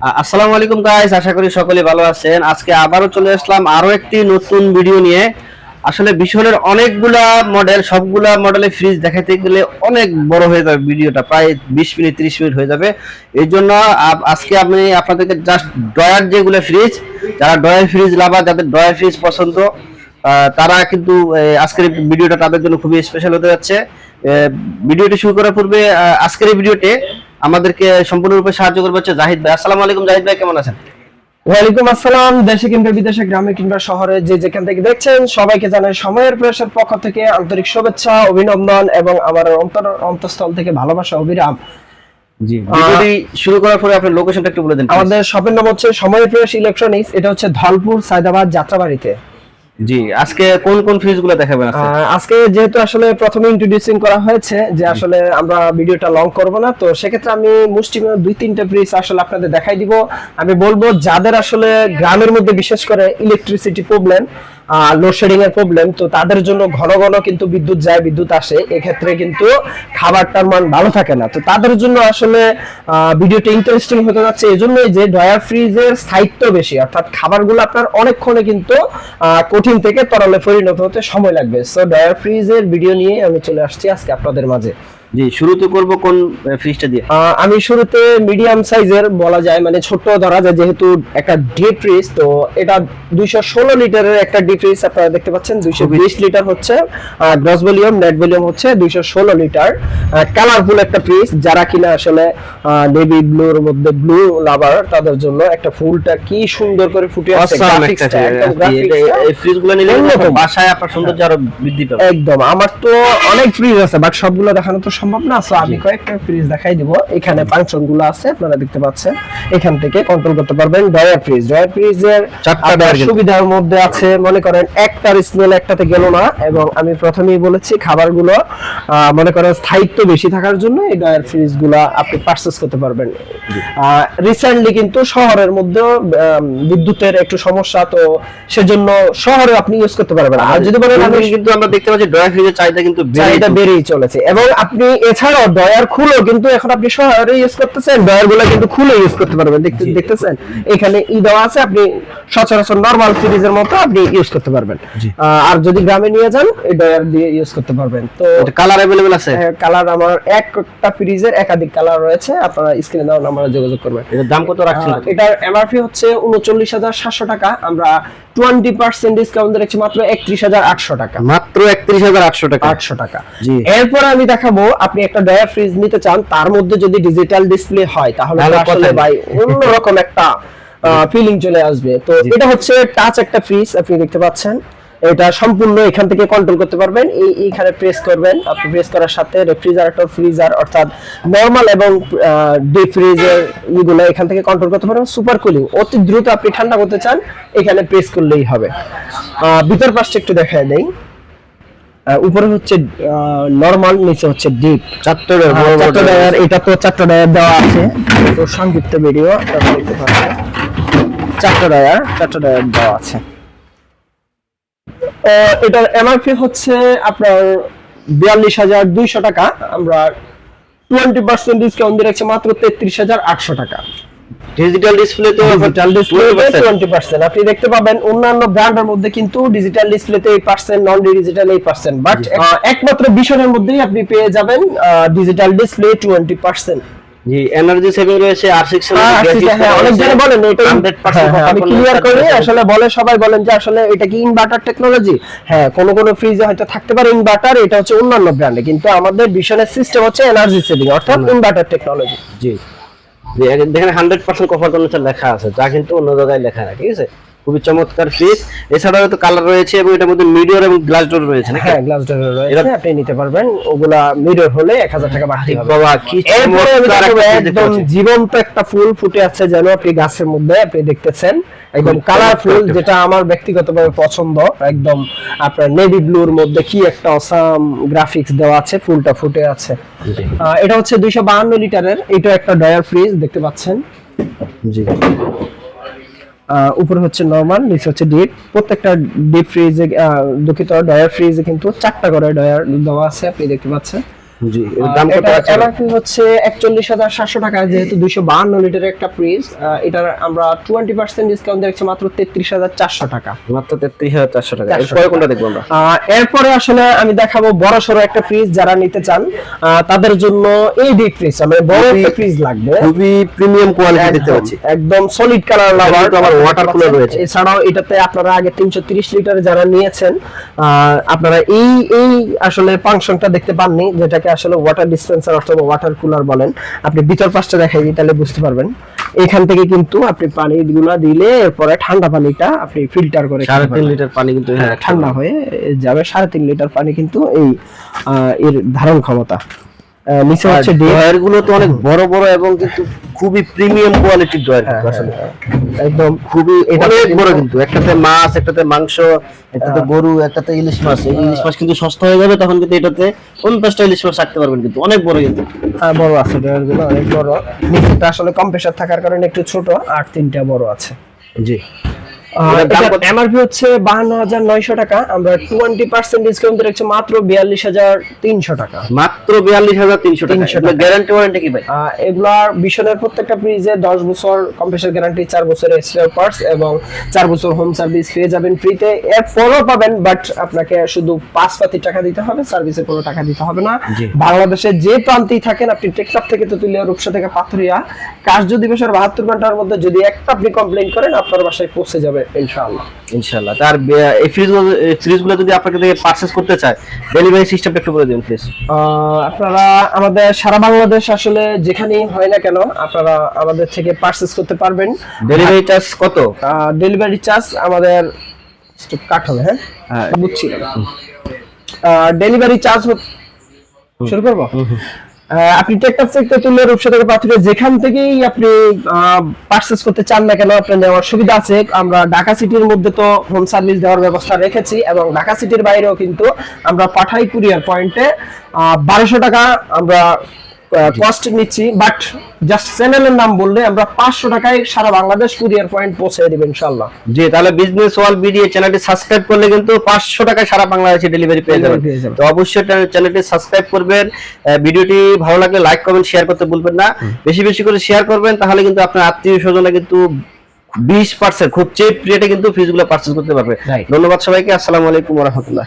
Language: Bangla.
আসসালামু আলাইকুম গাইস আশা করি সকলে ভালো আছেন। আজকে আবারও চলে আসলাম আরও একটি নতুন ভিডিও নিয়ে। আসলে বিশনের অনেকগুলা মডেল সবগুলা মডেলের ফ্রিজ দেখাতে গেলে অনেক বড় হয়ে যাবে ভিডিওটা। প্রায় বিশ মিনিট, তিরিশ মিনিট হয়ে যাবে। এই জন্য আজকে আমি আপনাদেরকে জাস্ট ডয়ার যেগুলো ফ্রিজ যারা ডয়ার ফ্রিজ লাভার যাদের ডয়ার ফ্রিজ পছন্দ তারা কিন্তু আজকের ভিডিওটা তাদের জন্য খুবই স্পেশাল হতে যাচ্ছে। ভিডিওটি শুরু করার পূর্বে আজকের এই ভিডিওতে আমাদেরকে সম্পূর্ণরূপে সাহায্য করবে হচ্ছে জাহিদ ভাই। আসসালামু আলাইকুম জাহিদ ভাই কেমন আছেন? ওয়ালাইকুম আসসালাম দেশে কিংবা বিদেশে গ্রামে কিংবা শহরে যে যেখান থেকে দেখছেন সবাইকে জানাই সময়ের প্রয়াসের পক্ষ থেকে আন্তরিক শুভেচ্ছা অভিনন্দন এবং আমার অন্তর অন্তঃস্থল থেকে ভালোবাসা অবিরাম। শুরু করার পরে আপনার লোকেশনটা একটু বলে দেন আমাদের শপের নাম হচ্ছে সময়ের প্রয়াস ইলেকট্রনিক্স এটা হচ্ছে ধলপুর সায়দাবাদ যাত্রাবাড়িতে। জি আজকে কোন কোন ফ্রিজগুলো দেখাবেন আজকে? যেহেতু আসলে প্রথমে ইন্ট্রোডিউসিং করা হয়েছে যে আসলে আমরা ভিডিওটা লং করব না তো সেক্ষেত্রে আমি মুষ্টিমেয় দুই তিনটা ফ্রিজ আসলে আপনাদের দেখাই দিব। আমি বলব যাদের আসলে গ্রামের মধ্যে বিশেষ করে ইলেকট্রিসিটি প্রবলেম লোডশেডিং এর প্রবলেম তো তাদের জন্য ঘন ঘন কিন্তু বিদ্যুৎ যায়, বিদ্যুৎ আসে। এক্ষেত্রে কিন্তু খাবারটার মান ভালো থাকে না। তো তাদের জন্য আসলে ভিডিওটা ইন্টারেস্টিং হতে যাচ্ছে। এই জন্যই যে ডয়ার ফ্রিজের স্থায়িত্ব বেশি, অর্থাৎ খাবারগুলো আপনার অনেকক্ষণে কিন্তু কঠিন থেকে তরলে পরিণত হতে সময় লাগবে। সো ডয়ার ফ্রিজের ভিডিও নিয়ে আমি চলে আসছি আজকে আপনাদের মাঝে। জি শুরুতে করব কোন ফ্রিজটা দিয়ে আমি শুরুতে মিডিয়াম সাইজের বলা যায় মানে ছোট ধরা যায় যেহেতু একটা ডিপ ফ্রিজ তো এটা দুইশো ষোলো লিটারের একটা ডিপ ফ্রিজ আপনারা দেখতে পাচ্ছেন দুইশো বিশ লিটার হচ্ছে গ্রস ভলিউম নেট ভলিউম হচ্ছে দুইশো ষোলো লিটার কালারফুল একটা ফ্রিজ যারা কিনা আসলে নেভি ব্লুর মধ্যে ব্লু লাভার তাদের জন্য একটা ফুলটা কি সুন্দর করে ফুটে আছে Awesome graphics একটা টা, fridge, একদম আর কি। graphics এটা- টা। এই ফ্রিজগুলো নিলে। বাসায় আপনার সৌন্দর্য আরও বৃদ্ধি পাবে একদম আমার তো অনেক ফ্রিজ আছে বাট সবগুলো দেখানো তো সম্ভব না সো আমি কয়েকটা ফ্রিজ দেখাই দিব। এখানে ফাংশনগুলো আছে আপনারা দেখতে পাচ্ছেন। এখান থেকে কন্ট্রোল করতে পারবেন ডয়ার ফ্রিজ ডয়ার ফ্রিজের। সুবিধার মধ্যে আছে মনে করেন একটার স্মেল একটাতে গেল না এবং আমি প্রথমেই বলেছি খাবারগুলো আহ, মনে করেন স্থায়িত্ব বেশি থাকার জন্য এই ডয়ার ফ্রিজগুলা আপনি পারচেস করতে পারবেন। রিসেন্টলি কিন্তু শহরের মধ্যেও আম, বিদ্যুতের একটু সমস্যা তো সেজন্য শহরে আপনি ইউজ করতে পারবেন আর যদি বলেন আমি কিন্তু আমরা দেখতে পাচ্ছি ড্রয়ার ফ্রিজের চাহিদা কিন্তু চাহিদা বেড়েই চলেছে। এবং আপনি এছাড়াও ডয়ার খুলো কিন্তু এখন আপনি শহরে ইউজ করতেছেন ডয়ারগুলো কিন্তু খুলে ইউজ করতে পারবেন দেখতে দেখতেছেন? এখানে ই দেওয়া আছে আপনি সচরাচর নরমাল ফ্রিজের মতো আপনি ইউজ করতে পারবেন। আর যদি গ্রামে নিয়ে যান এই ডয়ার দিয়ে ইউজ করতে পারবেন। তো কালার অ্যাভেলেবল আছে? কালার আমার একটা ফ্রিজের একাধিক কালার রয়েছে আপনারা স্ক্রিনে দেওয়া নাম্বারে যোগাযোগ করবেন। এটার দাম কত রাখছেন? এটার এমআরপি হচ্ছে উনচল্লিশ হাজার সাতশো টাকা আমরা টোয়েন্টি পার্সেন্ট ডিসকাউন্ট দিচ্ছি মাত্র একত্রিশ হাজার আটশো টাকা। মাত্র একত্রিশ হাজার আটশো টাকা। আটশো টাকা। এরপর আমি দেখাবো আপনি একটা ডয়ার ফ্রিজ নিতে চান তার মধ্যে যদি ডিজিটাল ডিসপ্লে হয় তাহলে আসলে। ভাই অন্যরকম একটা ফিলিং চলে আসবে। তো এটা হচ্ছে টাচ একটা ফ্রিজ আপনি দেখতে পাচ্ছেন। এটা সম্পূর্ণ এখান থেকে কন্ট্রোল করতে পারবেন। এই এইখানে প্রেস করবেন। আপনি প্রেস করার সাথে রেফ্রিজারেটর ফ্রিজার অর্থাৎ নরমাল এবং ডিপ ফ্রিজের ইগুলো এখান থেকে কন্ট্রোল করতে পারবেন। সুপার কুলিং অতি দ্রুত আপনি ঠান্ডা করতে চান এখানে প্রেস করলেই হবে। আহ, ভিতর পাশটা একটু দেখায় দেই। আহ, উপরে হচ্ছে নরমাল নিচে হচ্ছে ডিপ চারটা এটা তো চারটা ডায়ার দেওয়া আছে। তো সংক্ষিপ্ত ভিডিও চারটা চারটা দেওয়া আছে। এটার এমআরপি হচ্ছে আপনার বিয়াল্লিশ হাজার দুইশো টাকা। আমরা টোয়েন্টি পার্সেন্ট ডিসকাউন্ট দিয়ে রাখছি মাত্র তেত্রিশ হাজার আটশো টাকা। ডিজিটাল ডিসপ্লে তো ডিজিটাল ডিসপ্লে 20% আপনি দেখতে পাবেন অন্যান্য ব্র্যান্ডের মধ্যে কিন্তু ডিজিটাল ডিসপ্লেতে eight percent non digital eight percent but একমাত্র বিশনের মধ্যেই আপনি পেয়ে যাবেন ডিজিটাল ডিসপ্লে টোয়েন্টি পার্সেন্ট জি এনার্জি সেভিং রয়েছে আর হ্যাঁ, অনেক জনে বলেন এটা হ্যাঁ, হ্যাঁ, আমি ক্লিয়ার করি আসলে বলে সবাই বলেন যে আসলে এটা কি ইনভার্টার টেকনোলজি হ্যাঁ কোন কোন ফ্রিজে হয়তো থাকতে পারে ইনভার্টার এটা হচ্ছে অন্যান্য ব্র্যান্ডে কিন্তু আমাদের বিশনের সিস্টেম হচ্ছে এনার্জি সেভিং অর্থাৎ ইনভার্টার টেকনোলজি জি। দেখেন হান্ড্রেড পার্সেন্ট কভার কন্ডিশন লেখা আছে যা কিন্তু অন্য জায়গায় লেখা না ঠিক আছে? খুবই চমৎকার ফ্রিজ এছাড়াও তো কালার রয়েছে এবং এটার মধ্যে মিডিয়ার এবং গ্লাস ডোর রয়েছে হ্যাঁ গ্লাস ডোর রয়েছে। এটা- আপনি নিতে পারবেন। ওগুলা মিরর হলে 1000 টাকা বাড়তি হবে। বাবা কি চমৎকার একদম জীবন্ত একটা ফুল ফুটে আছে যেন আপনি গাছের মধ্যে আপনি দেখতেছেন। একদম কালারফুল যেটা আমার ব্যক্তিগতভাবে পছন্দ। একদম আপনার নেভি ব্লুর মধ্যে কি একটা অসাম গ্রাফিক্স দেওয়া আছে ফুলটা ফুটে আছে। এটা হচ্ছে দুইশো বাহান্ন লিটারের এটা একটা ডয়ার ফ্রিজ দেখতে পাচ্ছেন? জি। উপরে হচ্ছে নরমাল নিচে হচ্ছে ডিপ প্রত্যেকটা ডিপ ফ্রিজে দুঃখিত ডয়ার ফ্রিজে কিন্তু চারটা করে ডয়ার দেওয়া আছে, আপনি দেখতে পাচ্ছেন। জি দাম কত আছে? এমআরপি হচ্ছে একচল্লিশ হাজার সাতশো টাকা যেহেতু দুইশো বাহান্ন লিটারের একটা ফ্রিজ এটার আমরা টোয়েন্টি পার্সেন্ট ডিসকাউন্ট দিচ্ছি মাত্র তেত্রিশ হাজার চারশো টাকা। মাত্র তেত্রিশ হাজার চারশো টাকা। এরপরে কোনটা দেখব আমরা? এরপরে আসলে আমি দেখাবো বড় সড়ো একটা ফ্রিজ যারা নিতে চান তাদের জন্য এই ডিপ ফ্রিজ মানে বড় একটা ফ্রিজ লাগবে। খুবই প্রিমিয়াম কোয়ালিটি একদম সলিড কালার লাভার আবার water রয়েছে। এছাড়াও এটাতে আপনারা আগে তিনশো তিরিশ লিটার যারা নিয়েছেন আপনারা এই এই আসলে ফাংশনটা দেখতে পাননি যেটাকে আসলে ওয়াটার ডিসপেন্সার অথবা ওয়াটার কুলার বলেন আপনি ভিতর পাশটা দেখাই দিই তাহলে বুঝতে পারবেন। এখান থেকে কিন্তু আপনি পানি গুলা দিলে এরপরে ঠান্ডা পানিটা আপনি ফিল্টার করে সাড়ে তিন লিটার পানি কিন্তু হ্যাঁ, ঠান্ডা হয়ে যাবে সাড়ে তিন লিটার পানি কিন্তু এই আহ, এর ধারণ ক্ষমতা। নিচে হচ্ছে ড্রয়ারগুলো তো অনেক বড় বড় এবং কিন্তু খুবই প্রিমিয়াম কোয়ালিটির ড্রয়ার হ্যাঁ, আসলে। একদম খুবই এটা অনেক বড় কিন্তু। একটাতে মাছ একটাতে মাংস একটাতে গরু একটাতে ইলিশ মাছ। এই ইলিশ মাছ কিন্তু সস্তা হয়ে যাবে তখন কিন্তু এটাতে পঞ্চাশটা ইলিশ মাছ রাখতে পারবেন কিন্তু। অনেক বড় কিন্তু। হ্যাঁ, বড় আছে ড্রয়ারগুলো অনেক বড়। নিচেটা আসলে কম্প্রেসার থাকার কারণে একটু ছোট আর তিনটা বড় আছে। জি? এমআরপি হচ্ছে বাহান্ন হাজার নয়শো টাকা। আমরা টোয়েন্টি পার্সেন্ট ডিসকাউন্ট দিচ্ছি মাত্র বিয়াল্লিশ হাজার তিনশো টাকা। মাত্র বিয়াল্লিশ হাজার তিনশো টাকা। গ্যারান্টি ওয়ারেন্টি কি ভাই? এগুলার বিশনের প্রত্যেকটা ফ্রিজে দশ বছর কম্প্রেসার গ্যারান্টি চার এক্সট্রা পার্টস এবং চার বছর হোম সার্ভিস পেয়ে যাবেন ফ্রিতে এরপরও পাবেন বাট আপনাকে শুধু পাঁচ পাতি টাকা দিতে হবে সার্ভিসে কোনো টাকা দিতে হবে না। বাংলাদেশের যে প্রান্তেই থাকেন আপনি টেকটাপ থেকে তুলিয়া রূপসা থেকে পাথরিয়া কার্য দিবসের বাহাত্তর ঘণ্টার মধ্যে যদি একটা আপনি কমপ্লেন করেন আপনার বাসায় পৌঁছে যাবে। ইনশাআল্লাহ। ইনশাআল্লাহ। তার এই ফ্রিজগুলো ফ্রিজগুলো যদি আপনাকে থেকে পারচেজ করতে চায় ডেলিভারি সিস্টেমটা একটু বলে দিন প্লিজ আপনারা আমাদের সারা বাংলাদেশ আসলে যেখানেই হয় না কেন আপনারা আমাদের থেকে পারচেস করতে পারবেন। ডেলিভারি চার্জ কত? ডেলিভারি চার্জ আমাদের একটু কাট হবে হ্যাঁ? হ্যাঁ। বুঝছি। ডেলিভারি চার্জ শুরু করব? আপনি টেকটাপ থেকে তুলে রূপসা থেকে পাথরে যেখান থেকেই আপনি পারচেস করতে চান না কেন, আপনার নেওয়ার সুবিধা আছে। আমরা ঢাকা সিটির মধ্যে তো হোম সার্ভিস দেওয়ার ব্যবস্থা রেখেছি এবং ঢাকা সিটির বাইরেও কিন্তু আমরা পাঠাই কুরিয়ার পয়েন্টে বারোশো টাকা আমরা কস্ট নিচ্ছি বাট জাস্ট চ্যানেলের নাম বললে আমরা পাঁচশো টাকায় সারা বাংলাদেশ কুরিয়ার পয়েন্ট পৌঁছে দেবেন ইনশাল্লাহ জি তাহলে বিজনেস ওয়াল বিডিএ চ্যানেলটি সাবস্ক্রাইব করলে কিন্তু পাঁচশো টাকা সারা বাংলাদেশে ডেলিভারি পেয়ে যাবেন। তো অবশ্যই চ্যানেলটি সাবস্ক্রাইব করবেন। ভিডিওটি ভালো লাগলে লাইক কমেন্ট শেয়ার করতে ভুলবেন না। বেশি বেশি করে শেয়ার করবেন তাহলে কিন্তু আপনার আত্মীয় স্বজনরা কিন্তু বিশ পার্সেন্ট খুব চেপ রেটে কিন্তু ফ্রিজগুলো পার্চেস করতে পারবে। ধন্যবাদ সবাইকে আসসালামু আলাইকুম রহমতুল্লাহ।